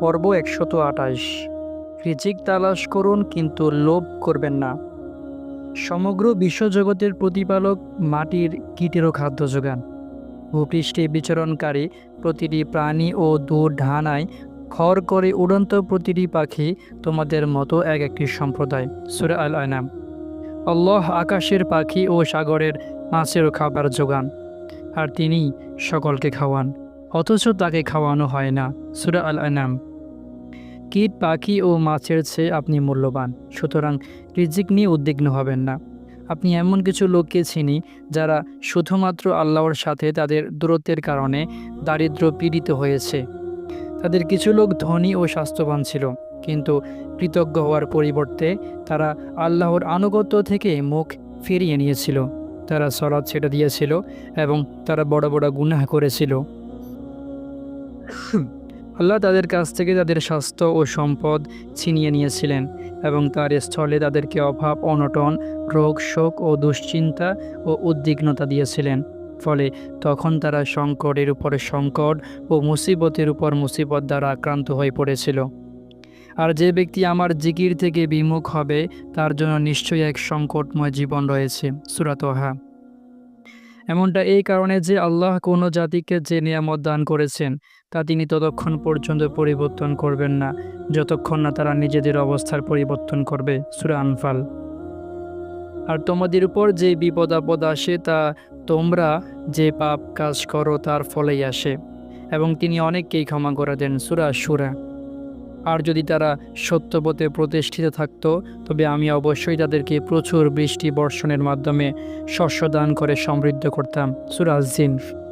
পর্ব একশত আঠাশ। রিজিক তালাশ করুন, কিন্তু লোভ করবেন না। সমগ্র বিশ্বজগতের প্রতিপালক মাটির কীটেরও খাদ্য যোগান। ভূপৃষ্ঠে বিচরণকারী প্রতিটি প্রাণী ও দূর ঢানায় খড় করে উড়ন্ত প্রতিটি পাখি তোমাদের মতো এক একটি সম্প্রদায়। সুরে আল আনাম আল্লাহ আকাশের পাখি ও সাগরের মাছেরও খাবার যোগান, আর তিনি সকলকে খাওয়ান। অথচ তাকে খাওয়ানো হয় না, সুরা আল আনাম কীট, পাখি ও মাছের চেয়ে আপনি মূল্যবান, সুতরাং রিজিক নিয়ে উদ্বিগ্ন হবেন না। আপনি এমন কিছু লোককে চিনি, যারা শুধুমাত্র আল্লাহর সাথে তাদের দূরত্বের কারণে দারিদ্র পীড়িত হয়েছে। তাদের কিছু লোক ধনী ও স্বাস্থ্যবান ছিল, কিন্তু কৃতজ্ঞ হওয়ার পরিবর্তে তারা আল্লাহর আনুগত্য থেকে মুখ ফিরিয়ে নিয়েছিল। তারা সলাদ ছেড়ে দিয়েছিল এবং তারা বড় বড় গুনাহ করেছিল। আল্লাহ তাদের কাছ থেকে তাদের স্বাস্থ্য ও সম্পদ ছিনিয়ে নিয়েছিলেন এবং তার স্থলে তাদেরকে অভাব, অনটন, রোগ, শোক ও দুশ্চিন্তা ও উদ্বিগ্নতা দিয়েছিলেন। ফলে তখন তারা সংকটের উপরে সংকট ও মুসিবতের উপর মুসিবত দ্বারা আক্রান্ত হয়ে পড়েছিল। আর যে ব্যক্তি আমার জিকির থেকে বিমুখ হবে, তার জন্য নিশ্চয়ই এক সংকটময় জীবন রয়েছে। সুরাতহা এমনটা এই কারণে যে আল্লাহ কোনো জাতিকে যে নিয়ামত দান করেছেন, তা তিনি ততক্ষণ পর্যন্ত পরিবর্তন করবেন না, যতক্ষণ না তারা নিজেদের অবস্থার পরিবর্তন করবে। সুরা আনফাল। আর তোমাদের উপর যে বিপদ আপদ আসে, তা তোমরা যে পাপ কাজ করো, তার ফলেই আসে। এবং তিনি অনেককেই ক্ষমা করে দেন। সুরা সুরা আর যদি তারা সত্যপথে প্রতিষ্ঠিত থাকতো, তবে আমি অবশ্যই তাদেরকে প্রচুর বৃষ্টি বর্ষণের মাধ্যমে শস্য দান করে সমৃদ্ধ করতাম। সুরাজ জিনফ